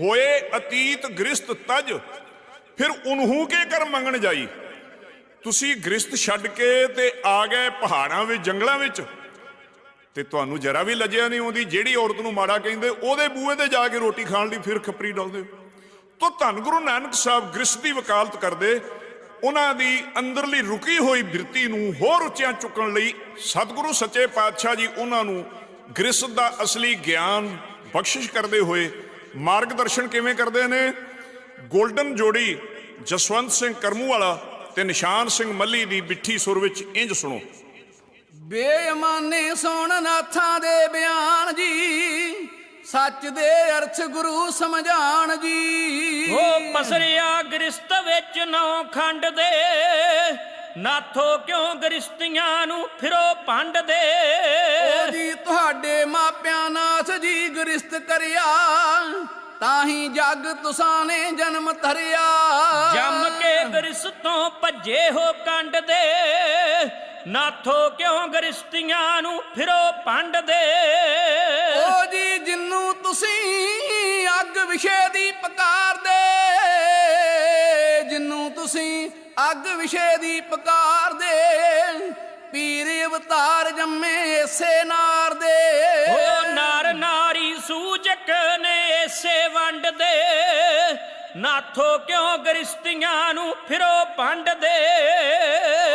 ਹੋਏ ਅਤੀਤ ਗ੍ਰਸਤ ਤਜ, ਫਿਰ ਉਹਨੂੰ ਕੇ ਕਰ ਮੰਗਣ ਜਾਈ? ਤੁਸੀਂ ਗ੍ਰਸਤ ਛੱਡ ਕੇ ਤੇ ਆ ਗਏ ਪਹਾੜਾਂ ਵਿੱਚ, ਜੰਗਲਾਂ ਵਿੱਚ। ਤੇ ਤੁਹਾਨੂੰ ਜਰਾ ਵੀ ਲੱਜਿਆ ਨਹੀਂ ਆਉਂਦੀ, ਜਿਹੜੀ ਔਰਤ ਨੂੰ ਮਾੜਾ ਕਹਿੰਦੇ, ਉਹਦੇ ਬੂਹੇ ਤੇ ਜਾ ਕੇ ਰੋਟੀ ਖਾਣ ਲਈ ਫਿਰ ਖੱਪਰੀ ਡਾਉਂਦੇ ਤੋ ਧੰਨ ਗੁਰੂ ਨਾਨਕ ਸਾਹਿਬ ਗ੍ਰਸਤ ਦੀ ਵਕਾਲਤ ਕਰਦੇ, ਉਹਨਾਂ ਦੀ ਅੰਦਰਲੀ ਰੁਕੀ ਹੋਈ ਬਿਰਤੀ ਨੂੰ ਹੋਰ ਉੱਚਿਆਂ ਚੁੱਕਣ ਲਈ ਸਤਿਗੁਰੂ ਸੱਚੇ ਪਾਤਸ਼ਾਹ ਜੀ ਉਹਨਾਂ ਨੂੰ ਗ੍ਰਸਤ ਦਾ ਅਸਲੀ ਗਿਆਨ ਬਖਸ਼ਿਸ਼ ਕਰਦੇ ਹੋਏ ਮਾਰਗਦਰਸ਼ਨ ਕਿਵੇਂ ਕਰਦੇ ਨੇ? 골ਡਨ ਜੋੜੀ ਜਸਵੰਤ ਸਿੰਘ ਕਰਮੂ ਵਾਲਾ ਤੇ ਨਿਸ਼ਾਨ ਸਿੰਘ ਮੱਲੀ ਦੀ ਬਿੱਠੀ ਸੁਰ ਵਿੱਚ ਇੰਜ ਸੁਣੋ। ਬੇਈਮਾਨੇ ਸੁਣ ਨਾਥਾਂ ਦੇ ਬਿਆਨ ਜੀ ਸੱਚ ਦੇ ਅਰਥ ਗੁਰੂ ਸਮਝਾਣ ਜੀ। ਉਹ ਪਸਰਿਆ ਗ੍ਰਿਸਤ ਵਿੱਚ ਨੌ ਖੰਡ ਦੇ ਨਾਥੋ ਕਿਉਂ ਗ੍ਰਿਸਤੀਆਂ ਨੂੰ ਫਿਰੋ ਪੰਡ ਦੇ? ਓ ਜੀ ਤੁਹਾਡੇ ਮਾਪਿਆਂ ਨਾਥ ਜੀ ਗ੍ਰਿਸ਼ਤ ਕਰਿਆ ਤਾਂ ਹੀ ਜਗ ਤੁਸਾਂ ਨੇ ਜਨਮ ਧਰਿਆ। ਜੰਮ ਕੇ ਗ੍ਰਿਸਤੋਂ ਭੱਜੇ ਹੋ ਕੰਡ ਦੇ। ਨਾਥੋ ਕਿਉਂ ਗ੍ਰਿਸਤੀਆਂ ਨੂੰ ਫਿਰੋ ਪੰਡ ਦੇ। ਓ ਜੀ ਜਿੰਨੂੰ ਤੁਸੀਂ ਅੱਗ ਵਿਸ਼ੇ ਦੀ ਪੁਕਾਰਦੇ ਜਿੰਨੂੰ ਤੁਸੀਂ ਅੱਗ ਵਿਸ਼ੇ ਦੀ ਪੁਕਾਰਦੇ ਪੀਰ ਅਵਤਾਰ ਜੰਮੇ ਇਸੇ ਨਾਰ ਦੇ ਨਾਥੋ ਕਿਉਂ ਗ੍ਰਿਸਤੀਆਂ ਨੂੰ ਫਿਰੋ ਪੰਡ ਦੇ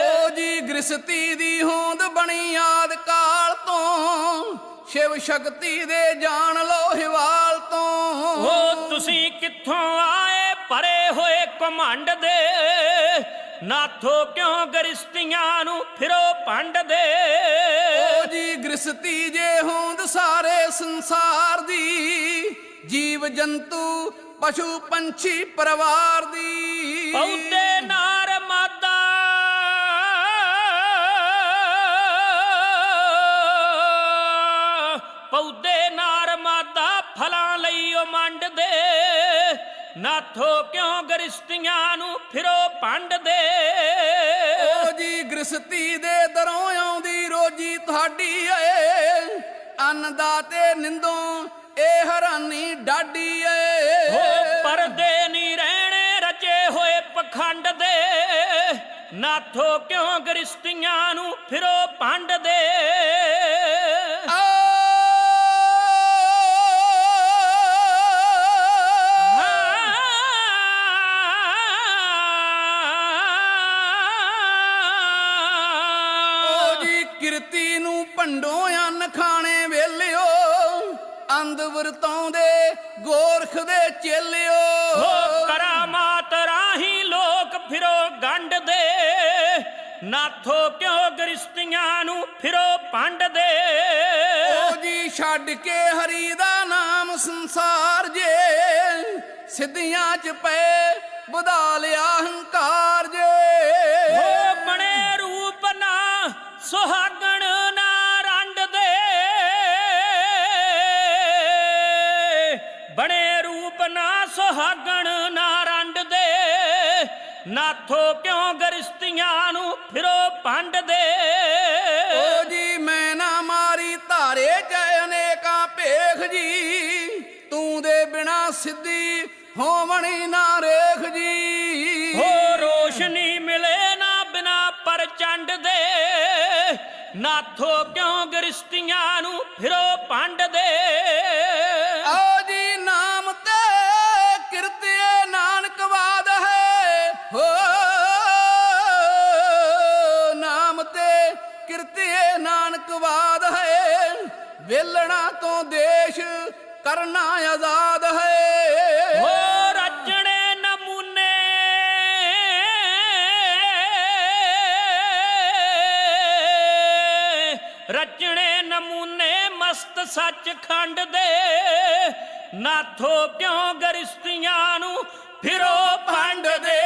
ਓ ਜੀ ਗ੍ਰਸਤੀ ਦੀ ਹੋਂਦ ਬਣੀ ਆਦ ਕਾਲ ਤੋਂ। ਸ਼ਿਵ ਸ਼ਕਤੀ ਦੇ ਜਾਣ ਲੋ ਹਿਵਾਲ ਤੋਂ। ਉਹ ਤੁਸੀਂ ਕਿੱਥੋਂ ਆਏ ਭਰੇ ਹੋਏ ਕਮੰਡ ਦੇ ਨਾਥੋ ਕਿਉਂ ਗ੍ਰਿਸਤੀਆਂ ਨੂੰ ਫਿਰੋ ਪੰਡ ਦੇ ਓ ਜੀ ਗ੍ਰਸਤੀ ਜੇ ਹੋਂਦ ਸਾਰੇ ਸੰਸਾਰ ਦੀ। ਜੀਵ ਜੰਤੂ ਪਸ਼ੂ ਪੰਛੀ ਪਰਿਵਾਰ ਦੀ। ਪੌਦੇ ਨਾਰ ਮਾਦਾ। ਪੌਦੇ ਨਾਰ ਮਾਦਾ ਫਲਾਂ ਲਈ ਉਹ ਮੰਡ ਦੇ ਨਾਥੋ ਕਿਉਂ ਗ੍ਰਿਸਤੀਆਂ ਨੂੰ ਫਿਰੋ ਪੰਡ ਦੇ ਓ ਜੀ ਗ੍ਰਸਤੀ ਦੇ ਦਰੋਂ ਆਉਂਦੀ ਰੋਜੀ ਤੁਹਾਡੀ ਏ ਅੰਨ ਦਾ ਤੇ ਨਿੰਦੋਂ ਇਹ ਹੈਰਾਨੀ ਡਾਡੀ ਏ। ਹੋ ਪਰਦੇ ਨਹੀਂ ਰਹਿਣੇ ਰਚੇ ਹੋਏ ਪਖੰਡ ਦੇ। ਨਾਥੋ ਕਿਉਂ ਗ੍ਰਿਸਤੀਆਂ ਨੂੰ ਫਿਰੋ ਭੰਡ ਦੇ? ਕਿਰਤੀ ਨੂੰ ਭੰਡੋ ਅੰਨ ਖਾਣੇ ਵੇਲਿਓ ਅੰਧ ਵਰਤਾਉਂਦੇ ਗੋਰਖ ਦੇ ਚੇਲਿਓ। ਹੋ ਕਰਾਮਾਤ ਰਾਹੀ ਲੋਕ ਫਿਰੋ ਗੰਢ ਦੇ ਨਾਥੋ ਕਿਉਂ ਗ੍ਰਿਸਤੀਆਂ ਨੂੰ ਫਿਰੋ ਪੰਡ ਦੇ। ਓ ਜੀ ਛੱਡ ਕੇ ਹਰੀ ਦਾ ਨਾਮ ਸੰਸਾਰ ਜੇ ਸਿੱਧੀਆਂ ਚ ਪਏ ਵਧਾ ਲਿਆ ਸੁਹਾਗਣ ਨਾ ਰੰਡ ਦੇ ਨਾਥੋ ਕਿਉਂ ਗ੍ਰਿਸਤੀਆਂ ਨੂੰ ਫਿਰੋ ਪੰਡ ਦੇ? ਓ ਜੀ ਮੈਂ ਨਾ ਮਾਰੀ ਧਾਰੇ ਚ ਅਨੇਕਾਂ ਭੇਖ ਜੀ ਤੂੰ ਦੇ ਬਿਨਾ ਸਿੱਧੀ ਹੋਵਣੀ ਨਾ ਰੇਖ ਜੀ। ਹੋ ਰੋਸ਼ਨੀ ਮਿਲੇ ਨਾ ਬਿਨਾ ਪਰਚੰਡ ਦੇ ਨਾਥੋ ਕਿਉਂ ਗ੍ਰਿਸਤੀਆਂ ਨੂੰ ਫਿਰੋ ਪੰਡ ਦੇ? ਓ ਵੇਲਣਾ ਤੋਂ ਦੇਸ਼ ਕਰਨਾ ਆਜ਼ਾਦ ਹੈ। ਹੋ ਰਚਣੇ ਨਮੂਨੇ। ਰਚਣੇ ਨਮੂਨੇ ਮਸਤ ਸੱਚ ਖੰਡ ਦੇ। ਨਾਥੋ ਕਿਉਂ ਗਰਿਸ਼ਤੀਆਂ ਨੂੰ ਫਿਰੋ ਪੰਡ ਦੇ।